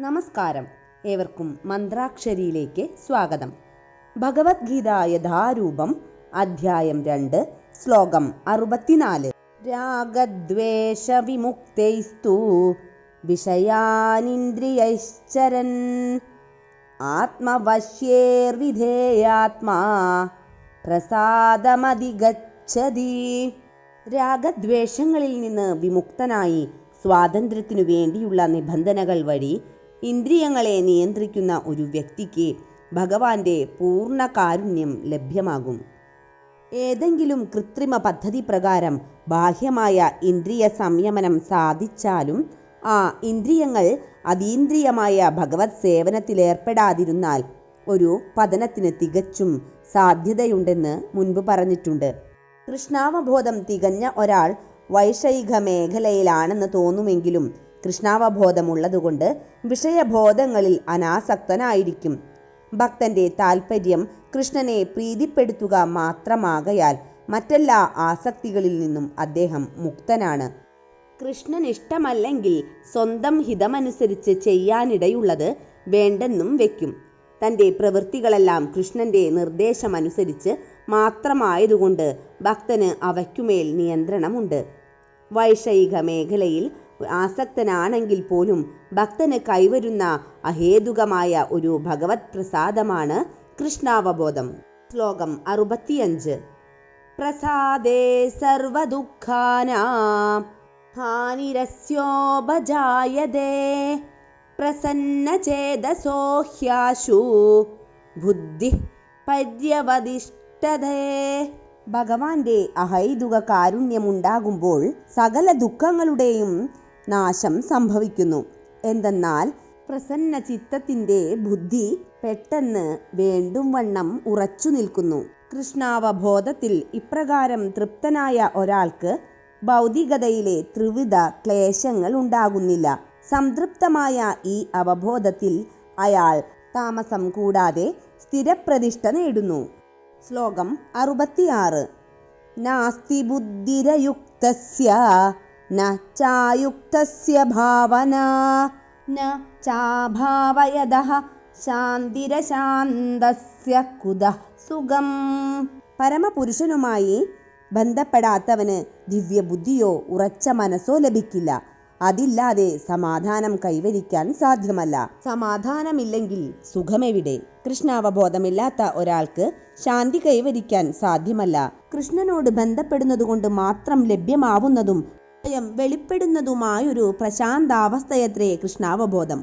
നമസ്കാരം. ഏവർക്കും മന്ത്രാക്ഷരിയിലേക്ക് സ്വാഗതം. ഭഗവത്ഗീത യഥാരൂപം അധ്യായം രണ്ട് ശ്ലോകം അറുപത്തിനാല്. രാഗദ്വേഷ വിമുക്തൈസ്തു വിഷയാനിന്ദ്രിയൈശ്ചരൻ. ആത്മവശ്യേർവിധേയാത്മാ പ്രസാദമതിഗച്ഛതി രാഗദ്വേഷങ്ങളിൽ നിന്ന് വിമുക്തനായി സ്വാതന്ത്ര്യത്തിനു വേണ്ടിയുള്ള നിബന്ധനകൾ വഴി ഇന്ദ്രിയങ്ങളെ നിയന്ത്രിക്കുന്ന ഒരു വ്യക്തിക്ക് ഭഗവാന്റെ പൂർണ കാരുണ്യം ലഭ്യമാകും. ഏതെങ്കിലും കൃത്രിമ പദ്ധതി പ്രകാരം ബാഹ്യമായ ഇന്ദ്രിയ സംയമനം സാധിച്ചാലും ആ ഇന്ദ്രിയങ്ങൾ അതീന്ദ്രിയമായ ഭഗവത് സേവനത്തിലേർപ്പെടാതിരുന്നാൽ ഒരു പതനത്തിന് തികച്ചും സാധ്യതയുണ്ടെന്ന് മുൻപ് പറഞ്ഞിട്ടുണ്ട്. കൃഷ്ണാവബോധം തികഞ്ഞ ഒരാൾ വൈഷയിക മേഖലയിലാണെന്ന് തോന്നുമെങ്കിലും കൃഷ്ണാവബോധമുള്ളതുകൊണ്ട് വിഷയബോധങ്ങളിൽ അനാസക്തനായിരിക്കും. ഭക്തന്റെ താൽപ്പര്യം കൃഷ്ണനെ പ്രീതിപ്പെടുത്തുക മാത്രമാകയാൽ മറ്റെല്ലാ ആസക്തികളിൽ നിന്നും അദ്ദേഹം മുക്തനാണ്. കൃഷ്ണൻ ഇഷ്ടമല്ലെങ്കിൽ സ്വന്തം ഹിതമനുസരിച്ച് ചെയ്യാനിടയുള്ളത് വേണ്ടെന്നും വെക്കും. തന്റെ പ്രവൃത്തികളെല്ലാം കൃഷ്ണന്റെ നിർദ്ദേശമനുസരിച്ച് മാത്രമായതുകൊണ്ട് ഭക്തന് അവയ്ക്കുമേൽ നിയന്ത്രണമുണ്ട്. വൈഷയിക മേഖലയിൽ ആസക്തനാണെങ്കിൽ പോലും ഭക്തന് കൈവരുന്ന അഹേതുകമായ ഒരു ഭഗവത് പ്രസാദമാണ് കൃഷ്ണാവബോധം. ശ്ലോകം അറുപത്തിയഞ്ച്. പ്രസാദേ സർവദുഃഖാനാം ഹാനിരസ്യോപജായതേ പ്രസന്നചേതസോ ഹ്യാശു ബുദ്ധി പര്യവതിഷ്ഠതേ. ഭഗവാന്റെ അഹൈതുക കാരുണ്യമുണ്ടാകുമ്പോൾ സകല ദുഃഖങ്ങളുടെയും നാശം സംഭവിക്കുന്നു. എന്തെന്നാൽ പ്രസന്ന ചിത്തത്തിന്റെ ബുദ്ധി പെട്ടെന്ന് വേണ്ടും വണ്ണം ഉറച്ചു നിൽക്കുന്നു. കൃഷ്ണാവബോധത്തിൽ ഇപ്രകാരം തൃപ്തനായ ഒരാൾക്ക് ഭൗതികതയിലെ ത്രിവിധ ക്ലേശങ്ങൾ ഉണ്ടാകുന്നില്ല. സംതൃപ്തമായ ഈ അവബോധത്തിൽ അയാൾ താമസം കൂടാതെ സ്ഥിരപ്രതിഷ്ഠ നേടുന്നു. ശ്ലോകം അറുപത്തിയാറ്. നാസ്തി ബുദ്ധിരയുക്തസ്യ ചായുക്തസ്യ ഭാവന ന ചാഭാവയതഃ ശാന്തിരശാന്തസ്യ കുത സുഖം. പരമപുരുഷനുമായി ബന്ധപ്പെടാത്തവന് ദിവ്യബുദ്ധിയോ ഉറച്ച മനസ്സോ ലഭിക്കില്ല. അതില്ലാതെ സമാധാനം കൈവരിക്കാൻ സാധ്യമല്ല. സമാധാനമില്ലെങ്കിൽ സുഖമെവിടെ? കൃഷ്ണാവബോധമില്ലാത്ത ഒരാൾക്ക് ശാന്തി കൈവരിക്കാൻ സാധ്യമല്ല. കൃഷ്ണനോട് ബന്ധപ്പെടുന്നതുകൊണ്ട് മാത്രം ലഭ്യമാവുന്നതും സ്വയം വെളിപ്പെടുന്നതുമായൊരു പ്രശാന്താവസ്ഥയത്രേ കൃഷ്ണാവബോധം.